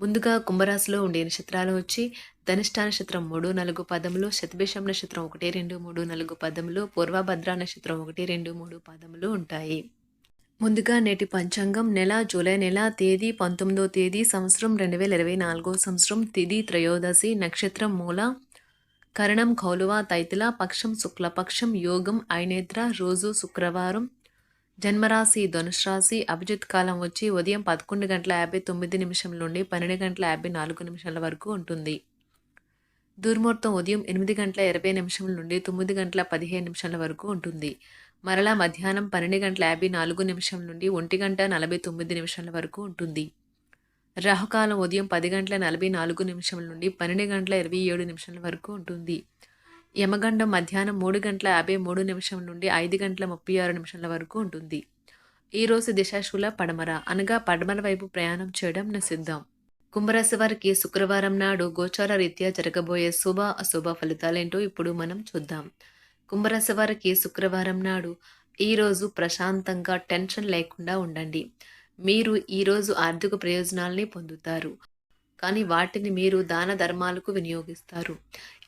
ముందుగా కుంభరాశిలో ఉండే నక్షత్రాలు వచ్చి ధనిష్ట నక్షత్రం మూడు నాలుగు పదములు శతభిషం నక్షత్రం ఒకటి రెండు మూడు నాలుగు పదములు పూర్వభద్ర నక్షత్రం ఒకటి రెండు మూడు పదములు ఉంటాయి. ముందుగా నేటి పంచాంగం నెల జూలై నెల తేదీ పంతొమ్మిదో తేదీ సంవత్సరం రెండు వేల ఇరవై నాలుగో సంవత్సరం తిది త్రయోదశి నక్షత్రం మూల కరణం కౌలువ తైతిల పక్షం శుక్లపక్షం యోగం ఐనేత్ర రోజు శుక్రవారం జన్మరాశి ధనుసు రాశి అభిజిత్ కాలం వచ్చి ఉదయం పదకొండు గంటల యాభై తొమ్మిది నిమిషం నుండి పన్నెండు గంటల యాభై నాలుగు నిమిషాల వరకు ఉంటుంది. దుర్ముహూర్తం ఉదయం ఎనిమిది గంటల ఇరవై నిమిషం నుండి తొమ్మిది గంటల పదిహేను నిమిషాల వరకు ఉంటుంది. మరలా మధ్యాహ్నం పన్నెండు గంటల యాభై నాలుగు నిమిషం నుండి ఒంటి గంట నలభై తొమ్మిది నిమిషాల వరకు ఉంటుంది. రాహుకాలం ఉదయం పది గంటల నలభై నాలుగు నిమిషం నుండి పన్నెండు గంటల ఇరవై ఏడు నిమిషాల వరకు ఉంటుంది. యమగండం మధ్యాహ్నం మూడు గంటల యాభై మూడు నిమిషం నుండి ఐదు గంటల ముప్పై ఆరు నిమిషాల వరకు ఉంటుంది. ఈరోజు దిశాశూల పడమర. అనగా పడమర వైపు ప్రయాణం చేయడం నిషిద్ధం. కుంభరాశి వారికి శుక్రవారం నాడు గోచార రీత్యా జరగబోయే శుభ అశుభ ఫలితాలేంటో ఇప్పుడు మనం చూద్దాం. కుంభరాశి వారికి శుక్రవారం నాడు ఈరోజు ప్రశాంతంగా టెన్షన్ లేకుండా ఉండండి. మీరు ఈరోజు ఆర్థిక ప్రయోజనాల్ని పొందుతారు. కానీ వాటిని మీరు దాన ధర్మాలకు వినియోగిస్తారు.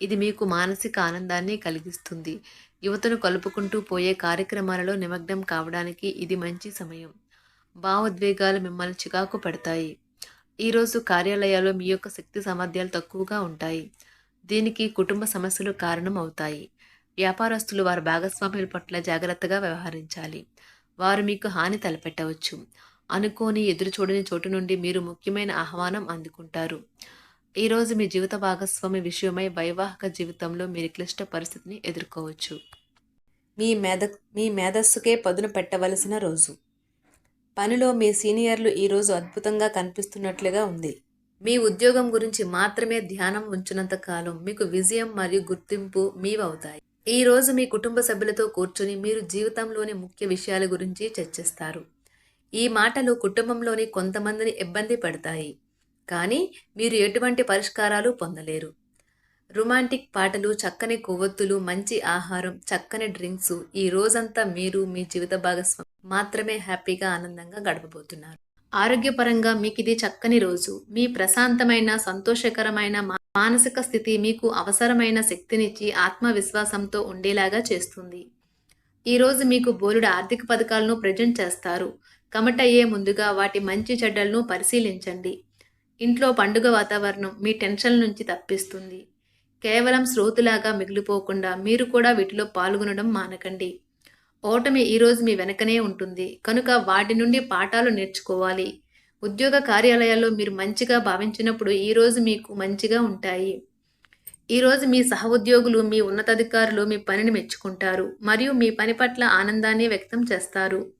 ఇది మీకు మానసిక ఆనందాన్ని కలిగిస్తుంది. యువతను కలుపుకుంటూ పోయే కార్యక్రమాలలో నిమగ్నం కావడానికి ఇది మంచి సమయం. భావోద్వేగాలు మిమ్మల్ని చికాకు పెడతాయి. ఈరోజు కార్యాలయాల్లో మీ యొక్క శక్తి సామర్థ్యాలు తక్కువగా ఉంటాయి. దీనికి కుటుంబ సమస్యలు కారణం అవుతాయి. వ్యాపారస్తులు వారి భాగస్వాముల పట్ల జాగ్రత్తగా వ్యవహరించాలి. వారు మీకు హాని తలపెట్టవచ్చు. అనుకోని ఎదురుచూడని చోటు నుండి మీరు ముఖ్యమైన ఆహ్వానం అందుకుంటారు. ఈరోజు మీ జీవిత భాగస్వామి విషయమై వైవాహిక జీవితంలో మీరు క్లిష్ట పరిస్థితిని ఎదుర్కోవచ్చు. మీ మేధ మీ మేధస్సుకే పదును పెట్టవలసిన రోజు. పనిలో మీ సీనియర్లు ఈరోజు అద్భుతంగా కనిపిస్తున్నట్లుగా ఉంది. మీ ఉద్యోగం గురించి మాత్రమే ధ్యానం ఉంచినంత కాలం మీకు విజయం మరియు గుర్తింపు మీవవుతాయి. ఈ రోజు మీ కుటుంబ సభ్యులతో కూర్చొని మీరు జీవితంలోని ముఖ్య విషయాల గురించి చర్చిస్తారు. ఈ మాటలు కుటుంబంలోని కొంతమందిని ఇబ్బంది పెడతాయి. కానీ మీరు ఎటువంటి పరిష్కారాలు పొందలేరు. రొమాంటిక్ పాటలు చక్కని కొవ్వొత్తులు మంచి ఆహారం చక్కని డ్రింక్స్ ఈ రోజంతా మీరు మీ జీవిత భాగస్వామి మాత్రమే హ్యాపీగా ఆనందంగా గడపబోతున్నారు. ఆరోగ్యపరంగా మీకు ఇది చక్కని రోజు. మీ ప్రశాంతమైన సంతోషకరమైన మానసిక స్థితి మీకు అవసరమైన శక్తినిచ్చి ఆత్మవిశ్వాసంతో ఉండేలాగా చేస్తుంది. ఈ రోజు మీకు బోలుడు ఆర్థిక పథకాలను ప్రజెంట్ చేస్తారు. కమటయ్యే ముందుగా వాటి మంచి చెడ్డలను పరిశీలించండి. ఇంట్లో పండుగ వాతావరణం మీ టెన్షన్ నుంచి తప్పిస్తుంది. కేవలం శ్రోతులాగా మిగిలిపోకుండా మీరు కూడా వీటిలో పాల్గొనడం మానకండి. ఓటమి ఈరోజు మీ వెనకనే ఉంటుంది. కనుక వాటి నుండి పాఠాలు నేర్చుకోవాలి. ఉద్యోగ కార్యాలయాల్లో మీరు మంచిగా భావించినప్పుడు ఈరోజు మీకు మంచిగా ఉంటాయి. ఈరోజు మీ సహోద్యోగులు మీ ఉన్నతాధికారులు మీ పనిని మెచ్చుకుంటారు. మరియు మీ పని పట్ల ఆనందాన్ని వ్యక్తం చేస్తారు.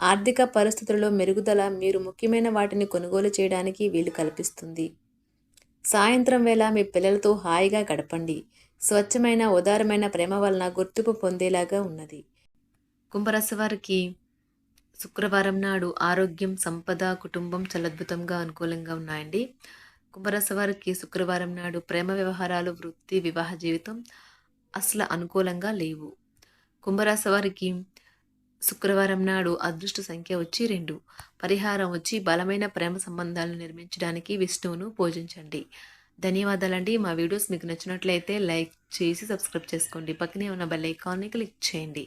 ఆర్థిక పరిస్థితులలో మెరుగుదల మీరు ముఖ్యమైన వాటిని కొనుగోలు చేయడానికి వీలు కల్పిస్తుంది. సాయంత్రం వేళ మీ పిల్లలతో హాయిగా గడపండి. స్వచ్ఛమైన ఉదారమైన ప్రేమ వలన గుర్తింపు పొందేలాగా ఉన్నది. కుంభరాశి వారికి శుక్రవారం నాడు ఆరోగ్యం సంపద కుటుంబం చాలా అద్భుతంగా అనుకూలంగా ఉన్నాయండి. కుంభరాశి వారికి శుక్రవారం నాడు ప్రేమ వ్యవహారాలు వృత్తి వివాహ జీవితం అసలు అనుకూలంగా లేవు. కుంభరాశి వారికి శుక్రవారం నాడు అదృష్ట సంఖ్య వచ్చి రెండు. పరిహారం వచ్చి బలమైన ప్రేమ సంబంధాలను నిర్మించడానికి విష్ణువును పూజించండి. ధన్యవాదాలండి. మా వీడియోస్ మీకు నచ్చినట్లయితే లైక్ చేసి సబ్స్క్రైబ్ చేసుకోండి. పక్కనే ఉన్న బెల్ ఐకాన్ని క్లిక్ చేయండి.